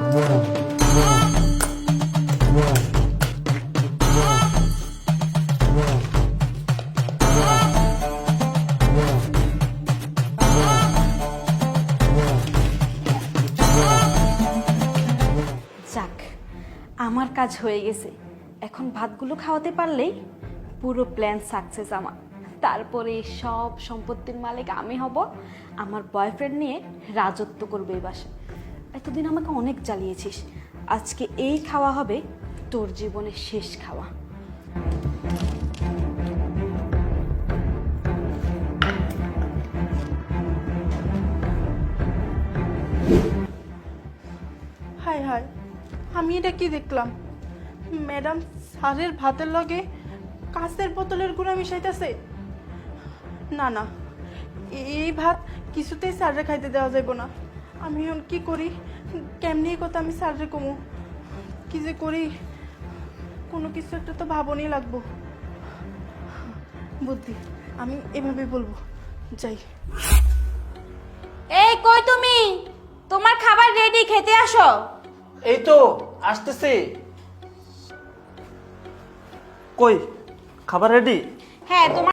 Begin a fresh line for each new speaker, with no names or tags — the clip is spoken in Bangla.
যাক, আমার কাজ হয়ে গেছে। এখন ভাতগুলো খাওয়াতে পারলেই পুরো প্ল্যান সাকসেস আমার। তারপরে সব সম্পত্তির মালিক আমি হব। আমার বয়ফ্রেন্ড নিয়ে রাজত্ব করবে এই বাসায়। এতদিন আমাকে অনেক জ্বালিয়েছিস। আজকে এই খাওয়া হবে তোর জীবনের শেষ খাওয়া।
হাই হাই, আমি এটা কি দেখলাম? ম্যাডাম স্যারের ভাতের লগে কাঁচের বোতলের গুঁড়া মিশাইতেছে? না না এই ভাত কিছুতেই স্যারে খাইতে দেওয়া যাইব না। আমি এখন কি করি? কেমনি কথা আমি স্যারে কমু? কি যে করি? কোনো কিছু একটা তো ভাবনই লাগবো। বুদ্ধি আমি এভাবে বলব। যাই।
এই কই তুমি? তোমার খাবার রেডি খেতে আসো।
এই তো আসতেছে। কই? খাবার রেডি
হ্যাঁ তোমার